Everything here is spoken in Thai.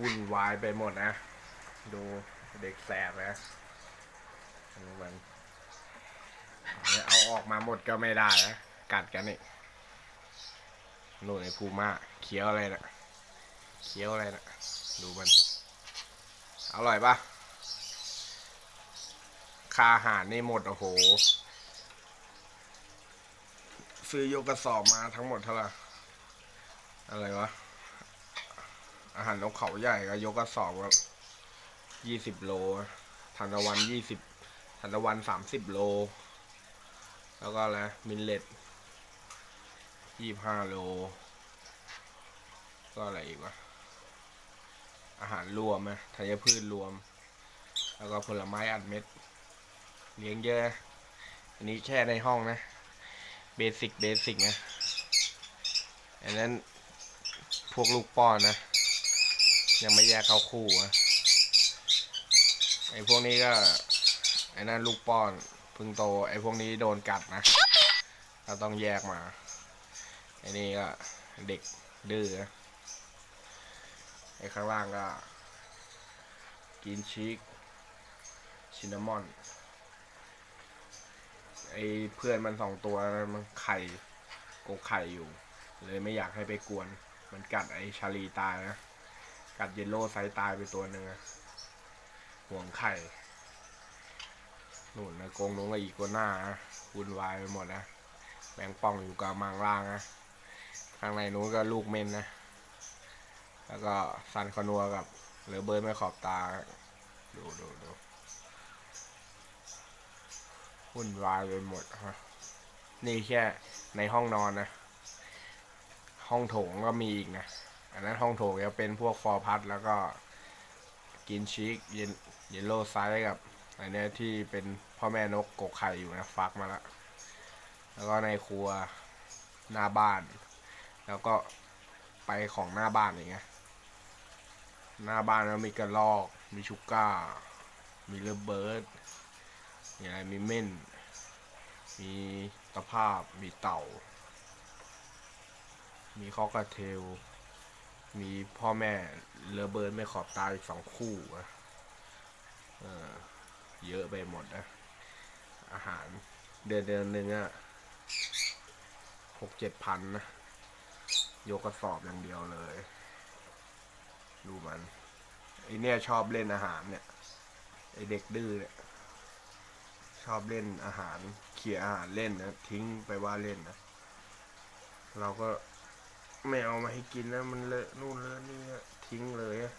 วุ่นวายไปหมดนะ ดูเด็กแสบนะดูมันเอาออกมาหมดก็ไม่ได้นะกัดกันนี่หนู่นไอ้พูม่าเคี้ยวอะไรนะเคี้ยวอะไรนะดูมัน อร่อยปะคาอาหารนี่หมดโอ้โห ซื้อยกกระสอบมาทั้งหมดเท่าไหร่อะไรวะ อาหารนกเขาใหญ่ก็ยกกระสอบก็ยี่สิบโลทานตะวันยี่สิบทานตะวันสามสิบโล แล้วก็อะไรมินเลตยี่ห้าโล ก็อะไรอีกวะอาหารรวมนะธัญพืชรวม แล้วก็ผลไม้อัดเม็ด เลี้ยงเยอะนะอันนี้แช่ในห้องนะ เบสิกเบสิกนะ อันนั้นพวกลูกป้อนนะ ยังไม่แยกเข้าคู่อะไอ้พวกนี้ก็ ไอ้นั่นลูกป้อนพึ่งโต ไอ้พวกนี้โดนกัดนะเราต้องแยกมา ไอ้นี่ก็เด็กดื้อไอ้ข้างล่างก็ กินชีกชินนามอน ไอ้เพื่อนมันสองตัวมันไข่กกไข่อยู่ เลยไม่อยากให้ไปกวน มันกัดไอ้ชาลีตายนะ กัดเยลโล่ไซส์ตายไปตัวหนึ่งอะห่วงไข่หนู่นนะกงนู้นก็อีกตัวหน้านะวุ่นวายไปหมดนะแมงป่องอยู่กับมังล่างนะข้างในนู้นก็ลูกเมนนะ แล้วก็ซันคอนัวกับเหลือเบิร์ไม่ขอบตา ดูดูดูวุ่นวายไปหมดฮะนี่แค่ในห้องนอนนะ ห้องโถงก็มีอีกนะ อันนั้นห้องโถงจะเป็นพวกฟอร์พัดแล้วก็กินชีกเยนเยลโล่ไซส์กับอันเนี้ยที่เป็นพ่อแม่นกกกไข่อยู่นะฟักมาแล้วแล้วก็ในครัวหน้าบ้าน แล้วก็ไปของหน้าบ้านอย่างเงี้ยหน้าบ้านแล้วมีกระรอก มีชูก้า มีเลเบิร์ดมีอะไรมีเม่น มีตะภาพ มีเต่า มีคอกระเทล มีพ่อแม่เลอเบิร์ดไม่ขอบตาอีกสองคู่อะเออเยอะไปหมดนะ อาหารเดือนเดือนหนึ่งอะหกเจ็ดพันนะยกกระสอบอย่างเดียวเลย ดูมันไอเนี่ยชอบเล่นอาหารเนี่ยไอเด็กดื้อเนี่ยชอบเล่นอาหารเขี่ยอาหารเล่นนะทิ้งไปว่าเล่นนะ เราก็ ไม่เอามาให้กินนะ มันเลอะนู่นเลอะนี่ทิ้งเลยอะ